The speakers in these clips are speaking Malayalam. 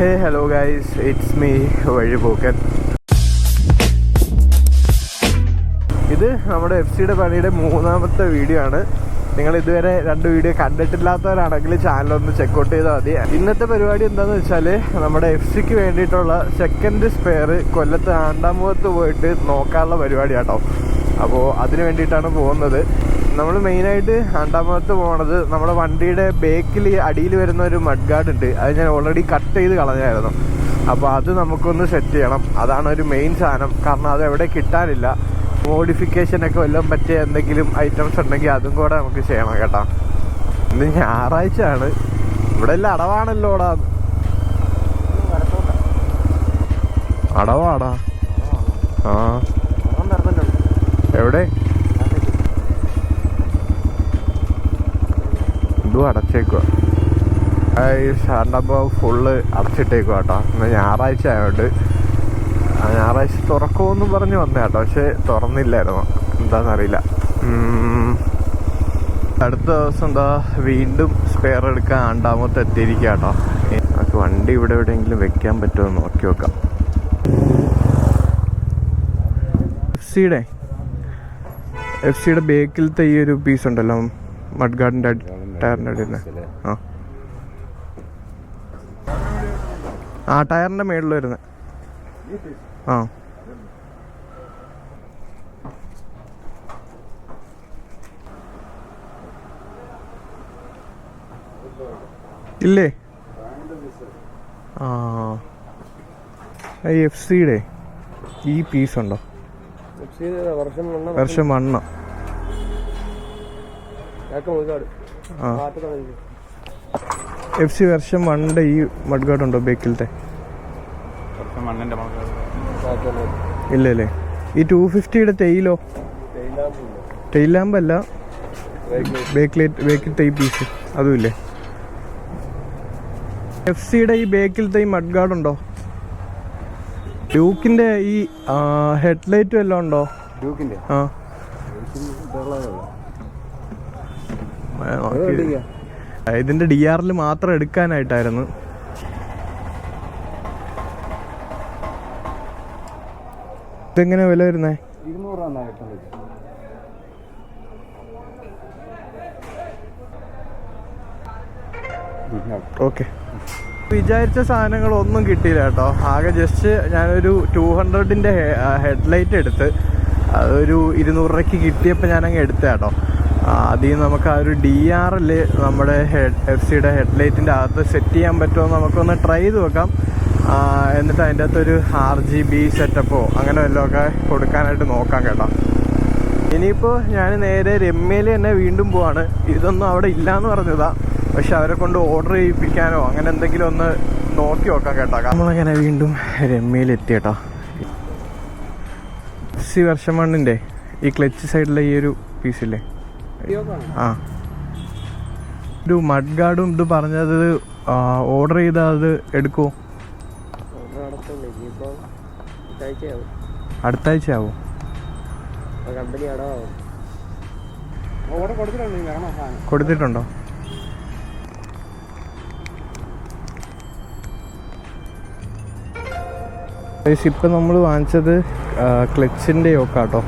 Hey hello guys it's me വഴിപോക്കൻ ഇത് നമ്മുടെ എഫ് സിയുടെ പണിയുടെ മൂന്നാമത്തെ വീഡിയോ ആണ്. നിങ്ങൾ ഇതുവരെ രണ്ട് വീഡിയോ കണ്ടിട്ടില്ലാത്തവരാണെങ്കിൽ ചാനൽ ഒന്ന് ചെക്കൗട്ട് ചെയ്താൽ മതി. ഇന്നത്തെ പരിപാടി എന്താണെന്ന് വെച്ചാൽ നമ്മുടെ എഫ് സിക്ക് വേണ്ടിയിട്ടുള്ള സെക്കൻഡ് സ്പെയർ കൊല്ലത്ത് ആണ്ടാമുഖത്ത് പോയിട്ട് നോക്കാനുള്ള പരിപാടി കേട്ടോ അപ്പോൾ അതിന് വേണ്ടിയിട്ടാണ് പോകുന്നത്. നമ്മൾ മെയിനായിട്ട് അണ്ടാമത്ത് പോണത് നമ്മുടെ വണ്ടിയുടെ ബേക്കിൽ അടിയിൽ വരുന്ന ഒരു മഡ് ഗാർഡ് ഉണ്ട്. അത് ഞാൻ ഓൾറെഡി കട്ട് ചെയ്ത് കളഞ്ഞായിരുന്നു. അപ്പോൾ അത് നമുക്കൊന്ന് സെറ്റ് ചെയ്യണം. അതാണ് ഒരു മെയിൻ സാധനം. കാരണം അത് എവിടെ കിട്ടാനില്ല. മോഡിഫിക്കേഷനൊക്കെ വല്ലതും പറ്റിയ എന്തെങ്കിലും ഐറ്റംസ് ഉണ്ടെങ്കിൽ അതും കൂടെ നമുക്ക് ചെയ്യണം കേട്ടോ. ഇന്ന് ഞായറാഴ്ച ആണ് ഇവിടെ എല്ലാം അടവാണല്ലോ ഓടാ അടവാടാ. ആ. എവിടെ? ഇതും അടച്ചേക്കുക ഈ ഷാണ്ടപ്പോൾ ഫുള്ള് അടച്ചിട്ടേക്കുക കേട്ടോ. ഇന്ന് ഞായറാഴ്ച ആയതുകൊണ്ട് ഞായറാഴ്ച തുറക്കുമെന്ന് പറഞ്ഞ് വന്നേ കേട്ടോ പക്ഷെ തുറന്നില്ലായിരുന്നു. എന്താണെന്നറിയില്ല അടുത്ത ദിവസം എന്താ വീണ്ടും സ്പെയർ എടുക്കാൻ ആണ്ടാമത്ത് എത്തിയിരിക്കുക കേട്ടോ. നമുക്ക് വണ്ടി ഇവിടെ എവിടെയെങ്കിലും വെക്കാൻ പറ്റുമോ നോക്കി നോക്കാം. സീഡേ എഫ് സിയുടെ ബേക്കിലത്തെ ഈ ഒരു പീസ് ഉണ്ടല്ലോ മഡ് ഗാർഡിന്റെ ടയറിന്റെ അടിയിൽ ആ. ആ ടയറിന്റെ മേളിൽ വരുന്നത് ആ. ഇല്ലേ? ആ. എഫ് സിയുടെ ഈ പീസ് ഉണ്ടോ? വർഷം മണ്ണ് എഫ് സി വർഷം മണ്ണിന്റെ ഈ മഡ്ഗാർഡ് ഉണ്ടോ ബേക്കിലത്തെ ഇല്ല അല്ലേ ഈ ടു ഫിഫ്റ്റിയുടെ തേയിലോ? ടെയിൽ അല്ല ബേക്കിലേറ്റ് ബേക്കിൽ തൈ പീസ് അതും ഇല്ലേ എഫ് സിയുടെ ഈ ബേക്കിലത്തെ ഈ മഡ്ഗാർഡ് ഉണ്ടോ ഡ്യൂക്കിന്റെ ഈ ഹെഡ്ലൈറ്റ് വല്ലതും ഉണ്ടോ? ഡ്യൂക്കിന്റെ ആ. ഇതിന്റെ ഡി ആറിൽ മാത്രം എടുക്കാനായിട്ടായിരുന്നു. ഇതെങ്ങനെ വില വരുന്നേ? ഓക്കെ. വിചാരിച്ച സാധനങ്ങളൊന്നും കിട്ടിയില്ല കേട്ടോ. ആകെ ജസ്റ്റ് ഞാനൊരു ടു ഹൺഡ്രഡിന്റെ ഹെഡ്ലൈറ്റ് എടുത്ത് അതൊരു ഇരുന്നൂറ് രൂപയ്ക്ക് കിട്ടിയപ്പോൾ ഞാനങ്ങ് എടുത്ത കേട്ടോ അതിൽ നമുക്ക് ആ ഒരു ഡി ആർ എൽ നമ്മുടെ ഹെഡ് എഫ് സിയുടെ ഹെഡ്ലൈറ്റിന്റെ അകത്ത് സെറ്റ് ചെയ്യാൻ പറ്റുമോ നമുക്കൊന്ന് ട്രൈ ചെയ്ത് നോക്കാം. എന്നിട്ട് അതിന്റെ അകത്തൊരു ആർ ജി ബി സെറ്റപ്പോ അങ്ങനെ വല്ലതൊക്കെ കൊടുക്കാനായിട്ട് നോക്കാം കേട്ടോ. ഇനിയിപ്പോൾ ഞാൻ നേരെ രമ്യയിൽ തന്നെ വീണ്ടും പോവാണ്. ഇതൊന്നും അവിടെ ഇല്ലാന്ന് പറഞ്ഞതാ. പക്ഷെ അവരെ കൊണ്ട് ഓർഡർ ചെയ്യിപ്പിക്കാനോ അങ്ങനെ എന്തെങ്കിലും ഒന്ന് നോക്കി നോക്കാം കേട്ടോ. നമ്മളങ്ങനെ വീണ്ടും രമ്യയിൽ എത്തി സി വർഷം മണ്ണിന്റെ ഈ ക്ലച്ച് സൈഡിലെ ഈ ഒരു പീസില്ലേ ആ. ഒരു മഡ് ഗാർഡും ഇത് പറഞ്ഞത് ഓർഡർ ചെയ്താൽ അത് എടുക്കുമോ അടുത്ത ആഴ്ച ആവും കൊടുത്തിട്ടുണ്ട്? ഇപ്പം നമ്മൾ വാങ്ങിച്ചത് ക്ലച്ചിന്റെ കേട്ടോ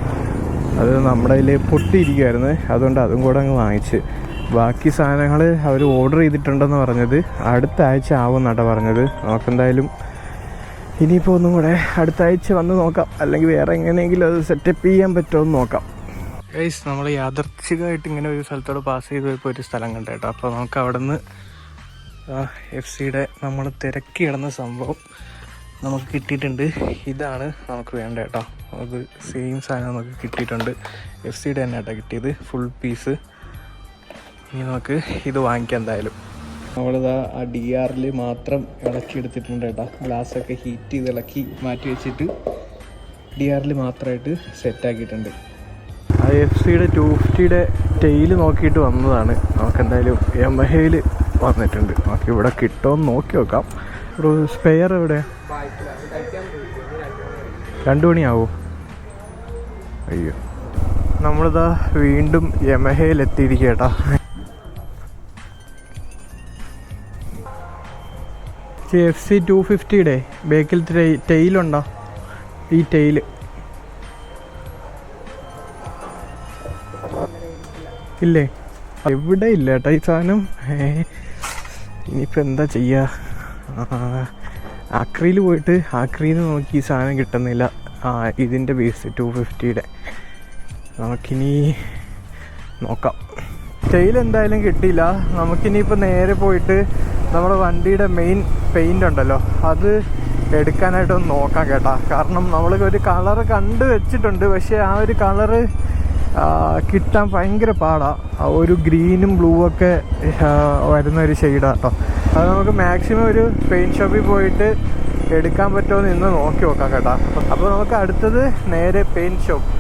അത് നമ്മുടെ കയ്യിൽ പൊട്ടിയിരിക്കുമായിരുന്നു അതുകൊണ്ട് അതും കൂടെ അങ്ങ് വാങ്ങിച്ച്. ബാക്കി സാധനങ്ങൾ അവർ ഓർഡർ ചെയ്തിട്ടുണ്ടെന്ന് പറഞ്ഞത് അടുത്ത ആഴ്ച ആവും എന്നാട്ടോ പറഞ്ഞത്. നമുക്കെന്തായാലും ഇനിയിപ്പോൾ ഒന്നും കൂടെ അടുത്ത ആഴ്ച വന്ന് നോക്കാം. അല്ലെങ്കിൽ വേറെ എങ്ങനെയെങ്കിലും അത് സെറ്റപ്പ് ചെയ്യാൻ പറ്റുമോ എന്ന് നോക്കാം. ഗൈസ് നമ്മൾ യാദർച്ഛികമായിട്ട് ഇങ്ങനെ ഒരു സ്ഥലത്തോട് പാസ് ചെയ്ത് പോയപ്പോൾ ഒരു സ്ഥലം കണ്ടു കേട്ടോ അപ്പോൾ നമുക്ക് അവിടെ നിന്ന് എഫ് സിയുടെ നമ്മൾ തിരക്കി കിടന്ന സംഭവം. നമുക്ക് കിട്ടിയിട്ടുണ്ട്. ഇതാണ് നമുക്ക് വേണ്ട കേട്ടോ. നമുക്ക് സെയിം സാധനം നമുക്ക് കിട്ടിയിട്ടുണ്ട്. എഫ് സിയുടെ തന്നെ കേട്ടോ കിട്ടിയത്. ഫുൾ പീസ് ഇനി നമുക്ക് ഇത് വാങ്ങിക്കാം എന്തായാലും. നമ്മളിതാ ആ ഡി ആറിൽ മാത്രം ഇളക്കി എടുത്തിട്ടുണ്ട് കേട്ടോ ഗ്ലാസ്സൊക്കെ ഹീറ്റ് ചെയ്ത് ഇളക്കി മാറ്റി വെച്ചിട്ട് ഡി ആറിൽ മാത്രമായിട്ട് സെറ്റാക്കിയിട്ടുണ്ട് ആ എഫ് സിയുടെ ടു ഫിഫ്റ്റിയുടെ ടെയിൽ നോക്കിയിട്ട് വന്നതാണ്. നമുക്ക് എന്തായാലും യമഹയിൽ വന്നിട്ടുണ്ട്. നമുക്ക് ഇവിടെ കിട്ടുമെന്ന് നോക്കി നോക്കാം. ഒരു സ്പെയർ എവിടെ? രണ്ടു മണിയാവോ? അയ്യോ. നമ്മളിതാ വീണ്ടും യമഹയിൽ എത്തിയിരിക്കേട്ടാ എഫ് സി ടു ഫിഫ്റ്റിയുടെ ബേക്കിൽ ടെയിലുണ്ടോ ഈ ടെയിൽ ഇല്ലേ? എവിടെ ഇല്ല കേട്ടോ ഈ സാധനം? ഇനിയിപ്പോൾ എന്താ ചെയ്യുക ആക്രിയിൽ പോയിട്ട് ആക്രിയിൽ നിന്ന് നോക്കി ഈ സാധനം കിട്ടുന്നില്ല. ഇതിന്റെ ബേസ് ടു ഫിഫ്റ്റിയുടെ നമുക്കിനി നോക്കാം. ടെയിൽ എന്തായാലും കിട്ടിയില്ല. നമുക്കിനിയിപ്പോൾ നേരെ പോയിട്ട് നമ്മുടെ വണ്ടിയുടെ മെയിൻ പെയിന്റ് ഉണ്ടല്ലോ. അത് എടുക്കാനായിട്ടൊന്ന് നോക്കാം കേട്ടോ. കാരണം നമ്മൾ ഒരു കളറ് കണ്ട് വെച്ചിട്ടുണ്ട്. പക്ഷേ ആ ഒരു കളറ് കിട്ടാൻ ഭയങ്കര പാടാണ് ഒരു ഗ്രീനും ബ്ലൂ ഒക്കെ വരുന്ന ഒരു ഷെയ്ഡാണ് കേട്ടോ അത് നമുക്ക് മാക്സിമം ഒരു പെയിന്റ് ഷോപ്പിൽ പോയിട്ട് എടുക്കാൻ പറ്റുമോ എന്ന് ഇന്ന് നോക്കി നോക്കാം കേട്ടോ. അപ്പോൾ നമുക്ക് അടുത്തത് നേരെ പെയിന്റ് ഷോപ്പ്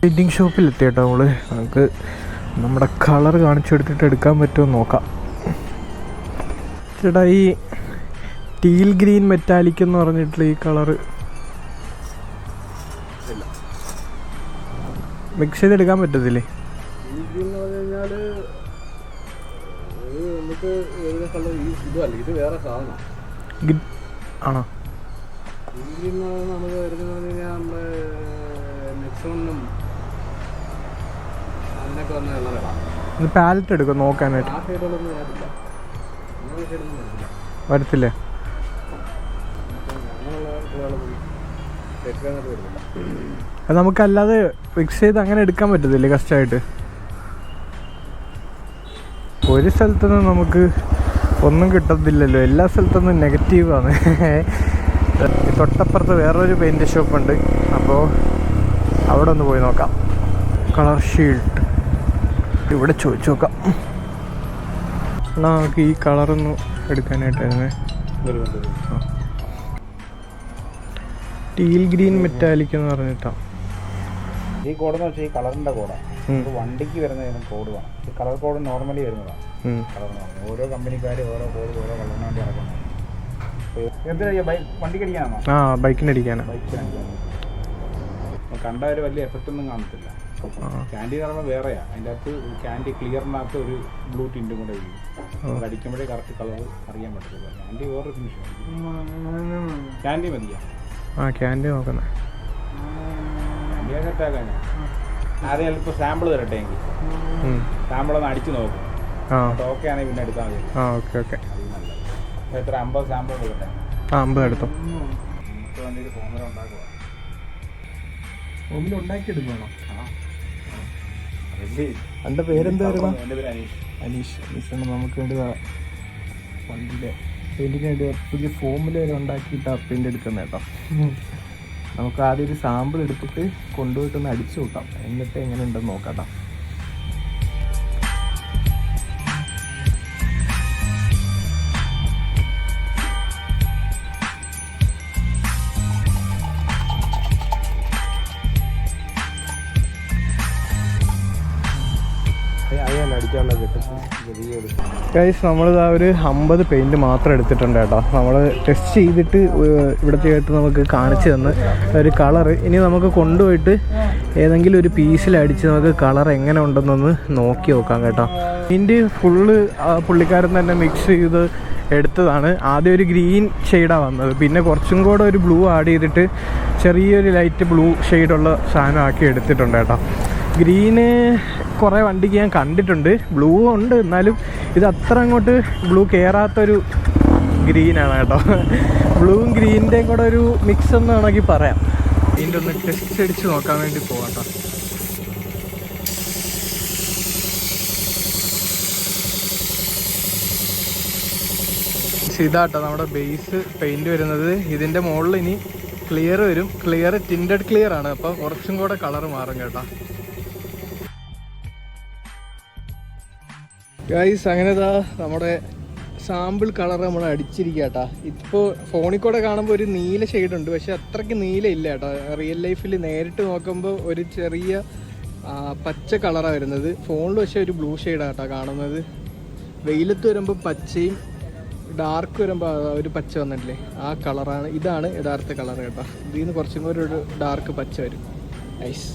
പെയിന്റിങ് ഷോപ്പിൽ എത്തി കേട്ടോ നമ്മൾ നമുക്ക് നമ്മുടെ കളർ കാണിച്ചു കൊടുത്തിട്ട് എടുക്കാൻ പറ്റുമോ നോക്കാം. ചേട്ടാ ഈ ടീൽ ഗ്രീൻ മെറ്റാലിക് എന്ന് പറഞ്ഞിട്ടുള്ള ഈ കളറ് മിക്സ് ചെയ്തെടുക്കാൻ പറ്റത്തില്ലേ ആണോ പാലറ്റ് എടുക്കും നോക്കാനായിട്ട് വരത്തില്ല? അത് നമുക്കല്ലാതെ ഫിക്സ് ചെയ്ത് അങ്ങനെ എടുക്കാൻ പറ്റത്തില്ലേ കഷ്ടമായിട്ട് ഒരു സ്ഥലത്തുനിന്ന് നമുക്ക് ഒന്നും കിട്ടത്തില്ലല്ലോ. എല്ലാ സ്ഥലത്തുനിന്നും നെഗറ്റീവാണ് തൊട്ടപ്പുറത്ത് വേറൊരു പെയിന്റ് ഷോപ്പുണ്ട് അപ്പോൾ അവിടെ ഒന്ന് പോയി നോക്കാം. കളർ ഷീൽഡ് ഇവിടെ ചോദിച്ചു നോക്കാം. നമുക്ക് ഈ കളറൊന്ന് എടുക്കാനായിട്ടായിരുന്നേ. ടീൽ ഗ്രീൻ മെറ്റാലിക് എന്ന് പറഞ്ഞിട്ടാ. ഈ കോഡ് എന്ന് വെച്ചാൽ ഈ കളറിന്റെ കോഡാണ് വണ്ടിക്ക് വരുന്ന കോഡ് വേണം. ഈ കളർ കോഡ് നോർമലി വരുന്നതാണ് എന്ന് ഓരോ കമ്പനിക്കാര് ഓരോ കോഡ് ഓരോ കളറിന് വേണ്ടി ഇറക്കുന്നത് എന്തിനാ ബൈക്ക് വണ്ടിക്ക് അടിക്കാനാണോ ആ ബൈക്കിന് അടിക്കാനാ. ബൈക്കിന് കണ്ട ഒരു വലിയ എഫക്റ്റ് ഒന്നും കാണത്തില്ല. ക്യാൻഡി എന്ന് പറയുമ്പോൾ വേറെയാ. അതിന്റെ അകത്ത് ക്യാൻഡി ക്ലിയറിനകത്ത് ഒരു ബ്ലൂ ടിന്റും കൂടെ വരും. നമുക്ക് അടിക്കുമ്പോഴേ കറക്റ്റ് കളർ അറിയാൻ പറ്റത്തില്ല ക്യാൻഡി വേറൊരു ഫിനിഷ് ക്യാൻഡി മതിയാ? ആ ക്യാൻഡി നോക്കുന്നത് ക്യാൻഡി സെറ്റാക്കാൻ ആദ്യം ചിലപ്പോൾ സാമ്പിൾ തരട്ടെ എങ്കിൽ. സാമ്പിൾ ഒന്ന് അടിച്ച് നോക്കും. ഓക്കെ ആണെങ്കിൽ പിന്നെ എടുത്താൽ മതി. ആ ഓക്കെ ഓക്കെ എത്ര? അമ്പത് സാമ്പിൾ കൊടുക്കട്ടെ ആ അമ്പത് എടുത്തോ. നമുക്ക് വേണ്ടി ഒരു ഫോമുല ഉണ്ടാക്കുക ഒന്നിൽ ഉണ്ടാക്കിയെടുക്കണോ ആ. എന്റെ പേരെന്തായിരുന്നു അനീഷ്. അനീഷ്. അനീഷാണ് നമുക്ക് വേണ്ടി വണ്ടിയിലെ പെയിന്റിന് വേണ്ടി പുതിയ ഫോമിൽ വരെ ഉണ്ടാക്കിയിട്ട് പെയിന്റ് എടുക്കുന്ന കേട്ടോ നമുക്ക് ആദ്യം ഒരു സാമ്പിൾ എടുത്തിട്ട് കൊണ്ടുപോയിട്ടൊന്ന് അടിച്ചു കൂട്ടാം. എന്നിട്ട് എങ്ങനെ ഉണ്ടെന്ന് നോക്കാം ഗൈസ് നമ്മളിതാ ഒരു അമ്പത് പെയിന്റ് മാത്രം എടുത്തിട്ടുണ്ട് കേട്ടോ. നമ്മൾ ടെസ്റ്റ് ചെയ്തിട്ട് ഇവിടുത്തെ ആയിട്ട് നമുക്ക് കാണിച്ചു തന്ന് ഒരു കളർ ഇനി നമുക്ക് കൊണ്ടുപോയിട്ട് ഏതെങ്കിലും ഒരു പീസിൽ അടിച്ച് നമുക്ക് കളർ എങ്ങനെ ഉണ്ടെന്നൊന്ന് നോക്കി നോക്കാം കേട്ടോ. ഇതിന്റെ ഫുള്ള് പുള്ളിക്കാരൻ തന്നെ മിക്സ് ചെയ്ത് എടുത്തതാണ്. ആദ്യം ഒരു ഗ്രീൻ ഷെയ്ഡാണ് വന്നത്. പിന്നെ കുറച്ചും കൂടെ ഒരു ബ്ലൂ ആഡ് ചെയ്തിട്ട് ചെറിയൊരു ലൈറ്റ് ബ്ലൂ ഷെയ്ഡുള്ള സാധനമാക്കി എടുത്തിട്ടുണ്ട് കേട്ടോ. ഗ്രീന് കുറേ വണ്ടിക്ക് ഞാൻ കണ്ടിട്ടുണ്ട്. ബ്ലൂ ഉണ്ട്. എന്നാലും ഇത് അത്ര അങ്ങോട്ട് ബ്ലൂ കയറാത്തൊരു ഗ്രീനാണ് കേട്ടോ. ബ്ലൂവും ഗ്രീനിന്റെയും കൂടെ ഒരു മിക്സ് എന്ന് വേണമെങ്കിൽ പറയാം. ഇതിന്റെ ഒന്ന് ടെസ്റ്റ് അടിച്ച് നോക്കാൻ വേണ്ടി പോകാം കേട്ടോ. ഇതാട്ടോ നമ്മുടെ ബേസ് പെയിന്റ് വരുന്നത്. ഇതിന്റെ മുകളിൽ ഇനി ക്ലിയർ വരും. ക്ലിയർ ടിൻഡഡ് ക്ലിയർ ആണ്. അപ്പോൾ കുറച്ചും കൂടെ കളർ മാറും കേട്ടോ. ഗൈസ് അങ്ങനെ നമ്മുടെ സാമ്പിൾ കളർ നമ്മൾ അടിച്ചിരിക്കാട്ടാ ഇപ്പോൾ ഫോണിൽ കൂടെ കാണുമ്പോൾ ഒരു നീല ഷെയ്ഡുണ്ട് പക്ഷെ അത്രയ്ക്ക് നീല ഇല്ല കേട്ടോ റിയൽ ലൈഫിൽ നേരിട്ട് നോക്കുമ്പോൾ ഒരു ചെറിയ പച്ച കളറാണ് വരുന്നത്. ഫോണിൽ പക്ഷേ ഒരു ബ്ലൂ ഷെയ്ഡാണ് കേട്ടോ കാണുന്നത്. വെയിലത്ത് വരുമ്പോൾ പച്ചയും ഡാർക്ക് വരുമ്പോൾ ഒരു പച്ച വന്നിട്ടില്ലേ ആ കളറാണ് ഇതാണ് യഥാർത്ഥ കളർ കേട്ടോ. ഇതിൽ നിന്ന് കുറച്ചും കൂടി ഒരു ഡാർക്ക് പച്ച വരും. ഐസ്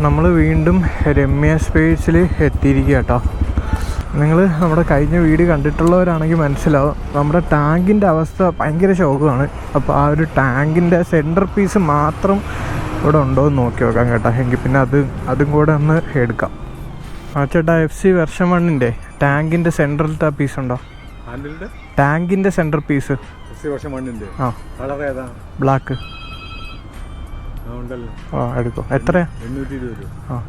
നമ്മൾ വീണ്ടും രമ്യ സ്പേസിൽ എത്തിയിരിക്കുക കേട്ടോ നിങ്ങൾ നമ്മുടെ കഴിഞ്ഞ വീട് കണ്ടിട്ടുള്ളവരാണെങ്കിൽ മനസ്സിലാവും നമ്മുടെ ടാങ്കിന്റെ അവസ്ഥ ഭയങ്കര ശോകമാണ്. അപ്പോൾ ആ ഒരു ടാങ്കിന്റെ സെന്റർ പീസ് മാത്രം ഇവിടെ ഉണ്ടോ എന്ന് നോക്കി നോക്കാം കേട്ടോ. എങ്കിൽ പിന്നെ അത് അതും കൂടെ ഒന്ന് എടുക്കാം. ആ ചേട്ടാ എഫ് സി വെർഷൻ വണ്ണിന്റെ ടാങ്കിന്റെ സെൻട്രലത്തെ പീസ് ഉണ്ടോ? ടാങ്കിന്റെ സെന്റർ പീസ് ആ. കളർ ഏതാ? ബ്ലാക്ക് ആ എടുക്കും എത്രയാ? എണ്ണൂറ്റി ഇരുപത് രൂപ. ആ.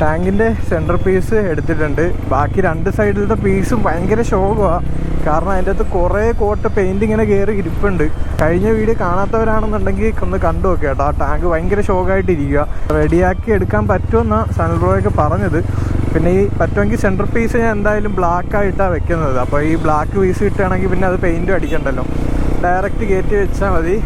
ടാങ്കിന്റെ സെന്റർ പീസ് എടുത്തിട്ടുണ്ട്. ബാക്കി രണ്ട് സൈഡിലത്തെ പീസും ഭയങ്കര ശോകമാണ് കാരണം അതിന്റെ അകത്ത് കുറേ കോട്ട് പെയിന്റ് ഇങ്ങനെ കയറി ഇരിപ്പുണ്ട്. കഴിഞ്ഞ വീഡിയോ കാണാത്തവരാണെന്നുണ്ടെങ്കിൽ ഒന്ന് കണ്ടു നോക്കുക കേട്ടോ. ആ ടാങ്ക് ഭയങ്കര ശോകമായിട്ടിരിക്കുക റെഡിയാക്കി എടുക്കാൻ പറ്റുമെന്നാണ് സനൽറോയൊക്കെ പറഞ്ഞത്. പിന്നെ ഈ പറ്റുമെങ്കിൽ സെന്റർ പീസ് ഞാൻ എന്തായാലും ബ്ലാക്ക് ആയിട്ടാണ് വെക്കുന്നത്. അപ്പോൾ ഈ ബ്ലാക്ക് പീസ് കിട്ടുകയാണെങ്കിൽ പിന്നെ അത് പെയിന്റും അടിക്കണ്ടല്ലോ. ഡയറക്റ്റ് കയറ്റി വെച്ചാൽ മതി.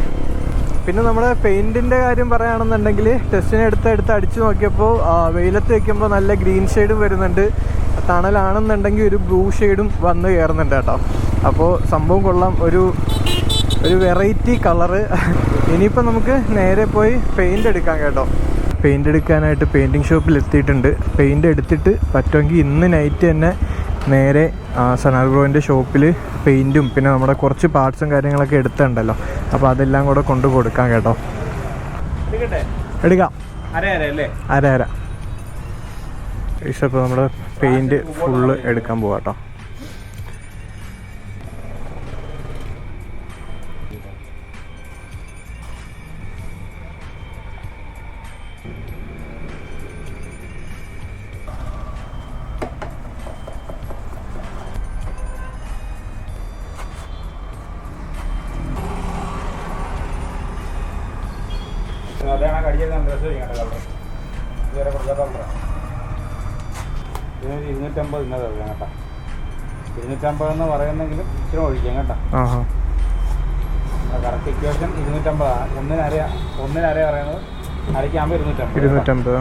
പിന്നെ നമ്മുടെ പെയിന്റിന്റെ കാര്യം പറയുകയാണെന്നുണ്ടെങ്കിൽ ടെസ്റ്റിനെ എടുത്ത് എടുത്ത് അടിച്ചു നോക്കിയപ്പോൾ വെയിലത്ത് വെക്കുമ്പോൾ നല്ല ഗ്രീൻ ഷെയ്ഡും വരുന്നുണ്ട്. തണലാണെന്നുണ്ടെങ്കിൽ ഒരു ബ്ലൂ ഷെയ്ഡും വന്ന് കയറുന്നുണ്ട് കേട്ടോ. അപ്പോൾ സംഭവം കൊള്ളാം. ഒരു ഒരു വെറൈറ്റി കളറ്. ഇനിയിപ്പോൾ നമുക്ക് നേരെ പോയി പെയിന്റ് എടുക്കാം കേട്ടോ. പെയിന്റ് എടുക്കാനായിട്ട് പെയിന്റിങ് ഷോപ്പിൽ എത്തിയിട്ടുണ്ട് പെയിന്റ് എടുത്തിട്ട് പറ്റുമെങ്കിൽ ഇന്ന് നൈറ്റ് തന്നെ നേരെ സനാൽ ബ്രോയിന്റെ ഷോപ്പിൽ പെയിന്റും പിന്നെ നമ്മുടെ കുറച്ച് പാർട്സും കാര്യങ്ങളൊക്കെ എടുത്തുണ്ടല്ലോ അപ്പോൾ അതെല്ലാം കൂടെ കൊണ്ട് കൊടുക്കാം കേട്ടോ. എടുക്കാം. അരേ അരേ അര ഇപ്പോൾ നമ്മുടെ പെയിന്റ് ഫുള്ള് എടുക്കാൻ പോവാട്ടോ കേട്ടോ. ഡ്രസ്സ് കളർ കളറാണ് ഇരുന്നൂറ്റമ്പത് ഇന്നത് അറിയാം കേട്ടോ ഇരുന്നൂറ്റമ്പത് എന്ന് പറയുന്നെങ്കിലും ഇച്ചിരി ഒഴിക്കാം കേട്ടോ കറക്റ്റ് ഇക്വേഷൻ ഇരുന്നൂറ്റമ്പതാണ് ഒന്നിനര ഒന്നിനര പറയുന്നത് അരയ്ക്കാകുമ്പോൾ ഇരുന്നൂറ്റമ്പത് ഇരുന്നൂറ്റമ്പത്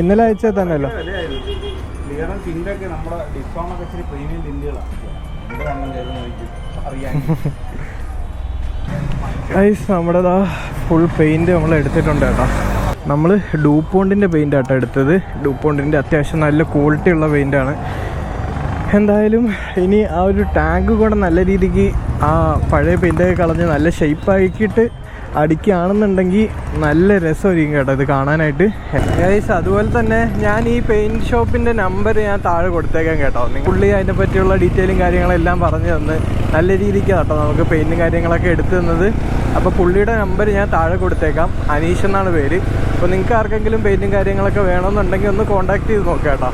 ഇന്നലെ അയച്ചാൽ തന്നെയല്ലോ. ക്ലിയറും ടിന്റൊക്കെ നമ്മുടെ ഡിസ്കൗണ്ട് ഒക്കെ ഇച്ചിരി പ്രീമിയം ടിന്റുകളാണ് എന്ത് അറിയാൻ ഐസ് നമ്മുടെ ഫുൾ പെയിന്റ് നമ്മൾ എടുത്തിട്ടുണ്ട് കേട്ടോ. നമ്മൾ ഡൂപ്പോണ്ടിന്റെ പെയിന്റ് ആട്ടോ എടുത്തത്. ഡൂപ്പോണ്ടിന്റെ അത്യാവശ്യം നല്ല ക്വാളിറ്റി ഉള്ള പെയിന്റാണ് എന്തായാലും ഇനി ആ ഒരു ടാങ്ക് കൂടെ നല്ല രീതിക്ക് ആ പഴയ പെയിന്റൊക്കെ കളഞ്ഞ് നല്ല ഷേപ്പാക്കിയിട്ട് അടിക്കുകയാണെന്നുണ്ടെങ്കിൽ നല്ല രസമായിരിക്കും കേട്ടോ ഇത് കാണാനായിട്ട്. ഏകദേശം അതുപോലെ തന്നെ ഞാൻ ഈ പെയിന്റ് ഷോപ്പിന്റെ നമ്പർ ഞാൻ താഴെ കൊടുത്തേക്കാം കേട്ടോ. നിങ്ങൾ പുള്ളി അതിനെ പറ്റിയുള്ള ഡീറ്റെയിലും കാര്യങ്ങളെല്ലാം പറഞ്ഞു തന്ന് നല്ല രീതിക്ക് കേട്ടോ നമുക്ക് പെയിന്റും കാര്യങ്ങളൊക്കെ എടുത്തു തന്നത്. അപ്പോൾ പുള്ളിയുടെ നമ്പർ ഞാൻ താഴെ കൊടുത്തേക്കാം. അനീഷ് എന്നാണ് പേര്. അപ്പോൾ നിങ്ങൾക്ക് ആർക്കെങ്കിലും പെയിന്റും കാര്യങ്ങളൊക്കെ വേണമെന്നുണ്ടെങ്കിൽ ഒന്ന് കോൺടാക്ട് ചെയ്ത് നോക്കാം കേട്ടോ.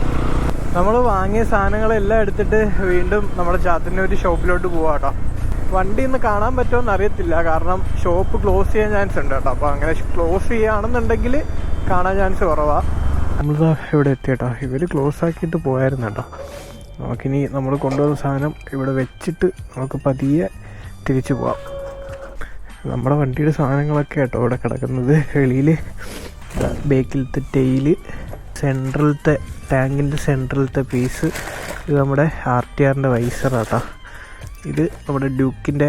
നമ്മൾ വാങ്ങിയ സാധനങ്ങളെല്ലാം എടുത്തിട്ട് വീണ്ടും നമ്മുടെ ചാത്തന്നൂർ ഷോപ്പിലോട്ട് പോവാം കേട്ടോ. വണ്ടി ഇന്ന് കാണാൻ പറ്റുമോ അറിയത്തില്ല. കാരണം ഷോപ്പ് ക്ലോസ് ചെയ്യാൻ ചാൻസ് ഉണ്ട് കേട്ടോ. അപ്പോൾ അങ്ങനെ ക്ലോസ് ചെയ്യുകയാണെന്നുണ്ടെങ്കിൽ കാണാൻ ചാൻസ് കുറവാണ് നമ്മളിതാ ഇവിടെ എത്തി കേട്ടോ ഇവർ ക്ലോസ് ആക്കിയിട്ട് പോയായിരുന്നു കേട്ടോ. നമുക്കിനി നമ്മൾ കൊണ്ടുവന്ന സാധനം ഇവിടെ വെച്ചിട്ട് നമുക്ക് പതിയെ തിരിച്ചു പോവാം. നമ്മുടെ വണ്ടിയുടെ സാധനങ്ങളൊക്കെ കേട്ടോ ഇവിടെ കിടക്കുന്നത്. വെളിയിൽ ബേക്കിലത്തെ ടെയിൽ സെൻട്രലത്തെ ടാങ്കിന്റെ സെൻട്രലത്തെ പീസ് ഇത് നമ്മുടെ ആർ ടി ആറിന്റെ വൈസറാട്ടോ ഇത് നമ്മുടെ ഡ്യൂക്കിന്റെ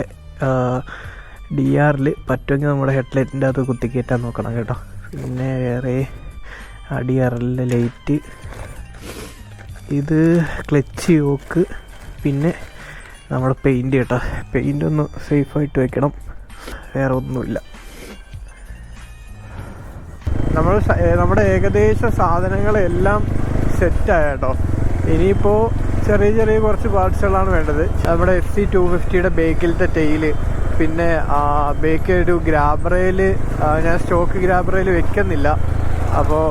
ഡി ആറിൽ പറ്റുമെങ്കിൽ നമ്മുടെ ഹെഡ്ലൈറ്റിന്റെ അകത്ത് കുത്തിക്കയറ്റാൻ നോക്കണം കേട്ടോ. പിന്നെ വേറെ ഡി ആറിലെ ലൈറ്റ്. ഇത് ക്ലച്ച് യോക്ക്. പിന്നെ നമ്മുടെ പെയിന്റ് കേട്ടോ. പെയിന്റ് ഒന്ന് സേഫായിട്ട് വെക്കണം. വേറെ ഒന്നുമില്ല. നമ്മൾ നമ്മുടെ ഏകദേശ സാധനങ്ങളെല്ലാം സെറ്റായ കേട്ടോ. ഇനിയിപ്പോൾ ചെറിയ ചെറിയ കുറച്ച് പാർട്സുകളാണ് വേണ്ടത്. നമ്മുടെ എഫ് സി ടു ഫിഫ്റ്റിയുടെ ബേക്കിലത്തെ ടെയിൽ പിന്നെ ബേക്ക് ഒരു ഗ്രാബറയിൽ ഞാൻ സ്റ്റോക്ക് ഗ്രാബറയിൽ വെക്കുന്നില്ല. അപ്പോൾ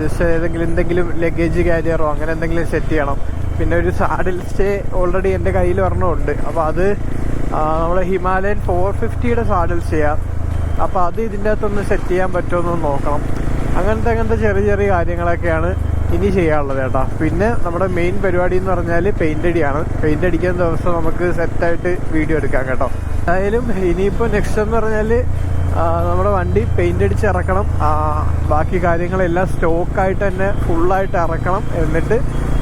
ജസ്റ്റ് ഏതെങ്കിലും എന്തെങ്കിലും ലഗേജ് കാരിയറോ അങ്ങനെ എന്തെങ്കിലും സെറ്റ് ചെയ്യണം. പിന്നെ ഒരു സാഡിൽ സ്റ്റേ ഓൾറെഡി എന്റെ കയ്യിൽ ഒരെണ്ണമുണ്ട്. അപ്പോൾ അത് നമ്മുടെ ഹിമാലയൻ ഫോർ ഫിഫ്റ്റിയുടെ സാഡിൽ ചെയ്യാം അപ്പോൾ അത് ഇതിന്റെ അകത്തൊന്ന് സെറ്റ് ചെയ്യാൻ പറ്റുമോ എന്ന് നോക്കണം. അങ്ങനത്തെ അങ്ങനത്തെ ചെറിയ ചെറിയ കാര്യങ്ങളൊക്കെയാണ്. ഇനി ചെയ്യാനുള്ളത് കേട്ടോ. പിന്നെ നമ്മുടെ മെയിൻ പരിപാടി എന്ന് പറഞ്ഞാൽ പെയിന്റ് അടിയാണ്. പെയിന്റ് അടിക്കുന്ന ദിവസം നമുക്ക് സെറ്റായിട്ട് വീഡിയോ എടുക്കാം കേട്ടോ. എന്തായാലും ഇനിയിപ്പോൾ നെക്സ്റ്റ് എന്ന് പറഞ്ഞാൽ നമ്മുടെ വണ്ടി പെയിന്റ് അടിച്ച് ഇറക്കണം. ബാക്കി കാര്യങ്ങളെല്ലാം സ്റ്റോക്കായിട്ട് തന്നെ ഫുള്ളായിട്ട് ഇറക്കണം. എന്നിട്ട്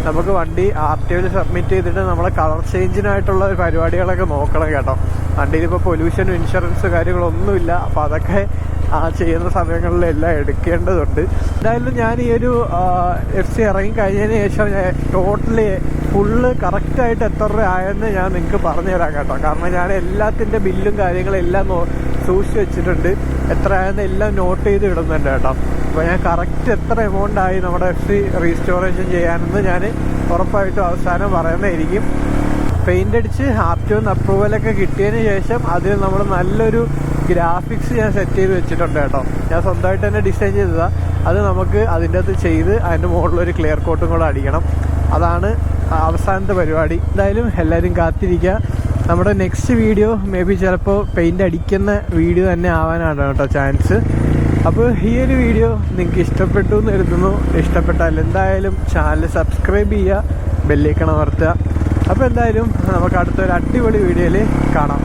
നമുക്ക് വണ്ടി ആർ ടി ഒയിൽ സബ്മിറ്റ് ചെയ്തിട്ട് നമ്മളെ കളർ ചേഞ്ചിനായിട്ടുള്ള പരിപാടികളൊക്കെ നോക്കണം കേട്ടോ. വണ്ടിയിൽ ഇപ്പോൾ പൊല്യൂഷനും ഇൻഷുറൻസ് കാര്യങ്ങളൊന്നുമില്ല. അപ്പോൾ അതൊക്കെ ആ ചെയ്യുന്ന സമയങ്ങളിലെല്ലാം എടുക്കേണ്ടതുണ്ട്. എന്തായാലും ഞാൻ ഈ ഒരു എഫ് സി ഇറങ്ങി കഴിഞ്ഞതിന് ശേഷം ടോട്ടലി ഫുള്ള് കറക്റ്റായിട്ട് എത്ര രൂപ ആയെന്ന് ഞാൻ നിങ്ങൾക്ക് പറഞ്ഞു തരാം കേട്ടോ. കാരണം ഞാൻ എല്ലാത്തിന്റെ ബില്ലും കാര്യങ്ങളും എല്ലാം സൂക്ഷിച്ച് വെച്ചിട്ടുണ്ട്. എത്ര ആയെന്ന് എല്ലാം നോട്ട് ചെയ്ത് ഇടുന്നുണ്ട് കേട്ടോ. അപ്പോൾ ഞാൻ കറക്റ്റ് എത്ര എമൗണ്ട് ആയി നമ്മുടെ എഫ് സി റീസ്റ്റോറേഷൻ ചെയ്യാനെന്ന് ഞാൻ ഉറപ്പായിട്ടും അവസാനം പറയുന്നതായിരിക്കും. പെയിന്റ് അടിച്ച് ആർ ടി ഒന്ന് അപ്രൂവലൊക്കെ കിട്ടിയതിന് ശേഷം അതിൽ നമ്മൾ നല്ലൊരു ഗ്രാഫിക്സ് ഞാൻ സെറ്റ് ചെയ്ത് വെച്ചിട്ടുണ്ട് കേട്ടോ. ഞാൻ സ്വന്തമായിട്ട് തന്നെ ഡിസൈൻ ചെയ്തതാണ് അത് നമുക്ക് അതിന്റെ അകത്ത് ചെയ്ത് അതിന്റെ മുകളിലൊരു ക്ലിയർ കോട്ടും കൂടെ അടിക്കണം. അതാണ് അവസാനത്തെ പരിപാടി. എന്തായാലും എല്ലാവരും കാത്തിരിക്കുക. നമ്മുടെ നെക്സ്റ്റ് വീഡിയോ മേ ബി ചിലപ്പോൾ പെയിന്റ് അടിക്കുന്ന വീഡിയോ തന്നെ ആവാനാണ് കേട്ടോ ചാൻസ് അപ്പോൾ ഈ ഒരു വീഡിയോ നിങ്ങൾക്ക് ഇഷ്ടപ്പെട്ടു എന്ന് കരുതുന്നു. ഇഷ്ടപ്പെട്ടാൽ എന്തായാലും ചാനൽ സബ്സ്ക്രൈബ് ചെയ്യുക ബെല്ലേക്കണം അമർത്തുക. അപ്പോൾ എന്തായാലും നമുക്ക് അടുത്തൊരു അടിപൊളി വീഡിയോയിൽ കാണാം.